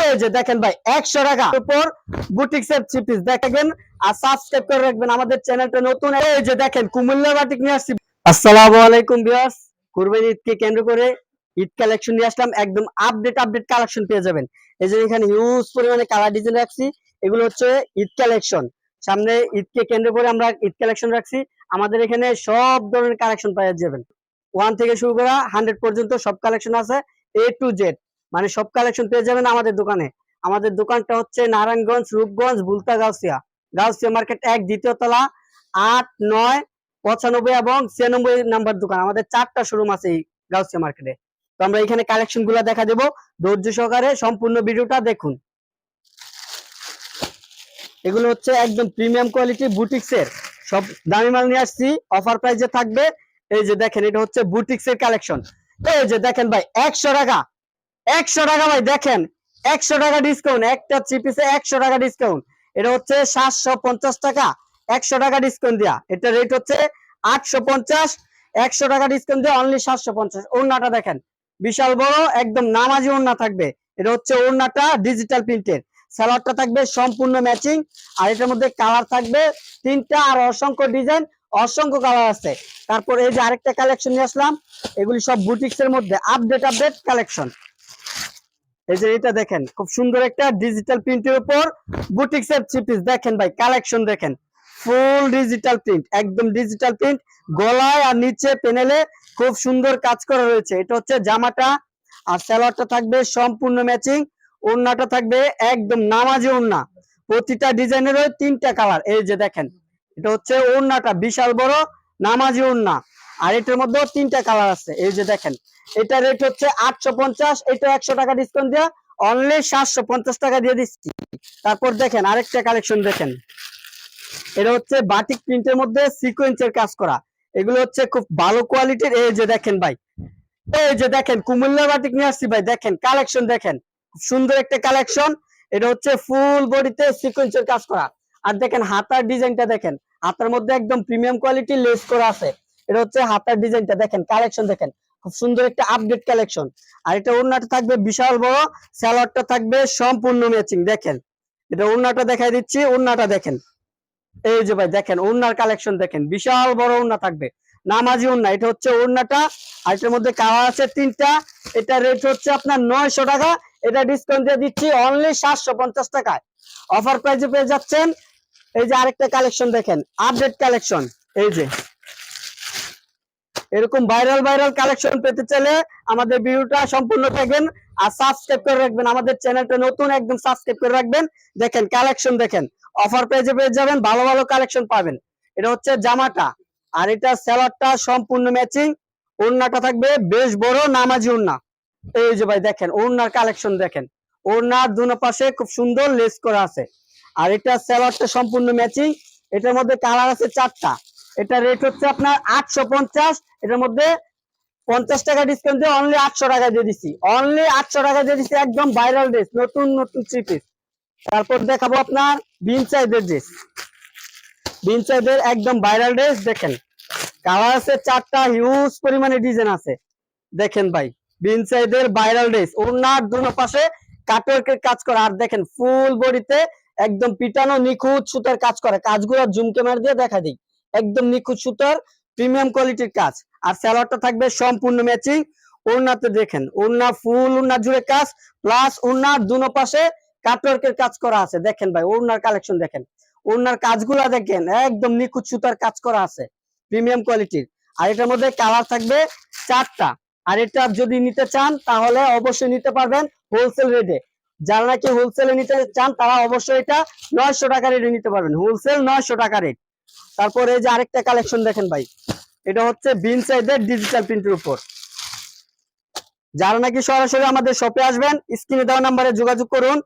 এই যে দেখেন ভাই, একশো টাকা। বুটিক দেখেন আর সাবস্ক্রাইব করে রাখবেন আমাদের চ্যানেলটা নতুন। এই যে দেখেন, কুমিল্লা বাটিক নিয়ে আসছি। আলাইকুম ঈদকে কেন্দ্র করে ঈদ কালেকশন নিয়ে আসলাম। একদম আপডেট আপডেট কালেকশন পেয়ে যাবেন। এই যে এখানে হিউজ পরিমাণে কালার ডিজাইন রাখছি। এগুলো হচ্ছে ঈদ কালেকশন সামনে ঈদকে কেন্দ্র করে আমরা ঈদ কালেকশন রাখছি। আমাদের এখানে সব ধরনের কালেকশন পেয়ে যাবেন। ওয়ান থেকে শুরু করা হান্ড্রেড পর্যন্ত সব কালেকশন আছে। এ টু জেড মানে সব কালেকশন পেয়ে যাবেন আমাদের দোকানে। আমাদের দোকানটা হচ্ছে নারায়ণগঞ্জ, রূপগঞ্জ বুলতা গাউসিয়া। গাউসিয়া মার্কেট এক, দ্বিতীয় তলা, আট, নয়, পঁচানব্বই এবং ছিয়ানব্বই নাম্বার দোকান। আমাদের চারটা শোরুম আছে এই গাউসিয়া মার্কেটে। তো আমরা এখানে কালেকশনগুলা দেখা দেবো। ধৈর্য সহকারে সম্পূর্ণ ভিডিওটা দেখুন। এগুলো হচ্ছে একদম প্রিমিয়াম কোয়ালিটি বুটিক্সের সব দামি মাল নিয়ে আসছি অফার প্রাইসে থাকবে। এই যে দেখেন, এটা হচ্ছে বুটিক্সের কালেকশন এই যে দেখেন ভাই, একশো টাকা। একশো টাকা ভাই, দেখেন, একশো টাকা ডিসকাউন্ট একটা থ্রি পিসে একশো টাকা ডিসকাউন্ট এটা হচ্ছে সাতশো পঞ্চাশ টাকা, একশো টাকা ডিসকাউন্ট দেওয়া এটা রেট হচ্ছে আটশো পঞ্চাশ, একশো টাকা ডিসকাউন্ট দেওয়া অনলি সাতশো পঞ্চাশ। ওড়নাটা দেখেন, বিশাল বড়, একদম নামাজি ওড়না থাকবে। এটা হচ্ছে ওড়নাটা ডিজিটাল প্রিন্টের স্যালাডটা থাকবে সম্পূর্ণ ম্যাচিং আর এটার মধ্যে কালার থাকবে তিনটা, আর অসংখ্য ডিজাইন অসংখ্য কালার আছে। তারপর এই যে আরেকটা কালেকশন নিয়ে আসলাম, এগুলি সব বুটিক্সের মধ্যে আপডেট আপডেট কালেকশন এই যে এটা দেখেন, খুব সুন্দর একটা ডিজিটাল প্রিন্টের উপর বুটিক্স এর থ্রি পিস দেখেন ভাই কালেকশন দেখেন। ফুল ডিজিটাল প্রিন্ট একদম ডিজিটাল প্রিন্ট গলায় আর নিচে প্যানেলে খুব সুন্দর কাজ করা রয়েছে। এটা হচ্ছে জামাটা, আর স্যালোয়ারটা থাকবে সম্পূর্ণ ম্যাচিং ওড়নাটা থাকবে একদম নামাজি ওড়না। প্রতিটা ডিজাইনের তিনটা কালার এই যে দেখেন, এটা হচ্ছে ওড়নাটা, বিশাল বড়, নামাজি ওড়না। আর এটার মধ্যেও তিনটা কালার আছে, এই যে দেখেন। এটা রেট হচ্ছে আটশো পঞ্চাশ, এটা একশো টাকা ডিসকাউন্ট দেওয়া অনলি সাতশো পঞ্চাশ টাকা দিয়ে দিচ্ছি। তারপর দেখেন, আরেকটা কালেকশন দেখেন। এটা হচ্ছে বাটিক প্রিন্টের মধ্যে সিকোয়েন্সের কাজ করা। এগুলো হচ্ছে খুব ভালো কোয়ালিটির এই যে দেখেন ভাই। এই যে দেখেন, কুমিল্লা বাটিক নিয়ে আসছি ভাই, দেখেন কালেকশন দেখেন। সুন্দর একটা কালেকশন এটা হচ্ছে ফুল বডিতে সিকোয়েন্সের কাজ করা। আর দেখেন, হাতার ডিজাইনটা দেখেন। হাতার মধ্যে একদম প্রিমিয়াম কোয়ালিটি লেস করা আছে। এটা হচ্ছে হাতার ডিজাইনটা দেখেন কালেকশন দেখেন। খুব সুন্দর একটা আপডেট কালেকশন আর এটা ওড়নাটা থাকবে বিশাল বড় স্যালোয়ারটা থাকবে সম্পূর্ণ ম্যাচিং দেখেন। এটা ওড়নাটা দেখাই দিচ্ছি, ওড়নাটা দেখেন। এই যে ভাই, দেখেন, ওড়নার কালেকশন দেখেন, বিশাল বড় ওড়না থাকবে। নামাজি ওড়না, এটা হচ্ছে ওড়নাটা। আর এটার মধ্যে কালার আছে তিনটা। এটা রেট হচ্ছে আপনার নয়শো টাকা। এটা ডিসকাউন্ট দিয়ে দিচ্ছি অনলি সাতশো পঞ্চাশ টাকায়। অফার প্রাইসে পেয়ে যাচ্ছেন। এই যে আরেকটা কালেকশন দেখেন আপডেট কালেকশন এই যে এরকম ভাইরাল ভাইরাল কালেকশন পেতে চাইলে আমাদের ভিডিওটা সম্পূর্ণ দেখবেন আর সাবস্ক্রাইব করে রাখবেন। আমাদের চ্যানেলটা নতুন, একদম সাবস্ক্রাইব করে রাখবেন। দেখেন কালেকশন দেখেন। অফার পেজে পেয়ে যাবেন, ভালো ভালো কালেকশন পাবেন। এটা হচ্ছে জামাটা। আর এটা স্যালাডটা সম্পূর্ণ ম্যাচিং ওড়নাটা থাকবে বেশ বড়, নামাজি ওড়না। এই যে ভাই, দেখেন, ওড়নার কালেকশন দেখেন। ওড়নার দুনো পাশে খুব সুন্দর লেস করা আছে। আর এটা স্যালাডটা সম্পূর্ণ ম্যাচিং এটার মধ্যে কালার আছে চারটা। এটা রেট হচ্ছে আপনার আটশো পঞ্চাশ, এটার মধ্যে পঞ্চাশ টাকা ডিসকাউন্ট দিয়ে অনলি আটশো টাকা দিয়ে দিচ্ছি অনলি আটশো টাকা দিয়ে দিচ্ছি একদম ভাইরাল ড্রেস নতুন নতুন থ্রি পিস তারপর দেখাবো আপনার বিন সাইজের ড্রেস বিন সাইজের একদম ভাইরাল ড্রেস দেখেন। কালার আছে চারটা হিউজ পরিমাণে ডিজাইন আছে। দেখেন ভাই বিন সাইজের ভাইরাল ড্রেস ওনার দুনো পাশে কাটওয়ার্কের কাজ করা। আর দেখেন ফুল বডিতে একদম পিটানো, নিখুঁত সুতার কাজ করে। কাজগুলো জুম মার দিয়ে দেখা দিই। একদম নিখুঁত সুতার প্রিমিয়াম কোয়ালিটির কাজ। আর স্যালোয়ারটা থাকবে সম্পূর্ণ ম্যাচিং ওড়নাতে দেখেন, ওড়না ফুল ওড়না জুড়ে কাজ প্লাস ওড়নার দুনো পাশে কাটওয়ার্কের কাজ করা আছে। দেখেন ভাই, ওড়নার কালেকশন দেখেন। ওড়নার কাজগুলা দেখেন, একদম নিখুঁত সুতার কাজ করা আছে প্রিমিয়াম কোয়ালিটির আর এটার মধ্যে কালার থাকবে চারটা। আর এটা যদি নিতে চান, তাহলে অবশ্যই নিতে পারবেন হোলসেল রেটে যারা নাকি হোলসেলে নিতে চান, তারা অবশ্যই এটা নয়শো টাকা রেটে নিতে পারবেন। হোলসেল নয়শো টাকা রেট তারপর এই যে আরেকটা কালেকশন দেখেন ভাই। এটা হচ্ছে বিন সাইজের ডিজিটাল প্রিন্টের উপর। যারা নাকি সরাসরি আমাদের শপে আসবেন স্ক্রিনে দেওয়া নাম্বারে যোগাযোগ করুন।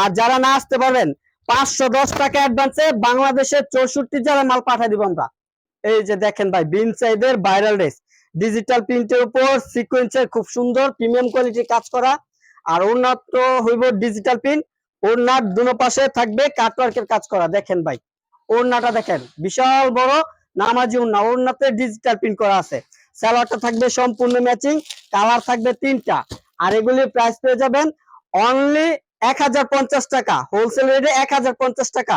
আর যারা না আসতে পারবেন, পাঁচশো দশ টাকা অ্যাডভান্সে বাংলাদেশের চৌষট্টি জেলায় মাল পাঠিয়ে দিব আমরা। এই যে দেখেন ভাই, বিন সাইজের ভাইরাল ড্রেস ডিজিটাল প্রিন্টের উপর সিকোয়েন্সের খুব সুন্দর প্রিমিয়াম কোয়ালিটির কাজ করা। আর উন্নত হইব ডিজিটাল প্রিন্ট ওনার দুনো পাশে থাকবে কাটওয়ার্কের কাজ করা। দেখেন ভাই। ওড়নাটা দেখেন, বিশাল বড় নামাজি ওড়না, ওড়নাতে ডিজিটাল প্রিন্ট করা আছে। স্যালোয়ারটা থাকবে সম্পূর্ণ ম্যাচিং কালার থাকবে তিনটা। আর এগুলির প্রাইস পেয়ে যাবেন অনলি এক হাজার পঞ্চাশ টাকা হোলসেল রেটে এক হাজার পঞ্চাশ টাকা।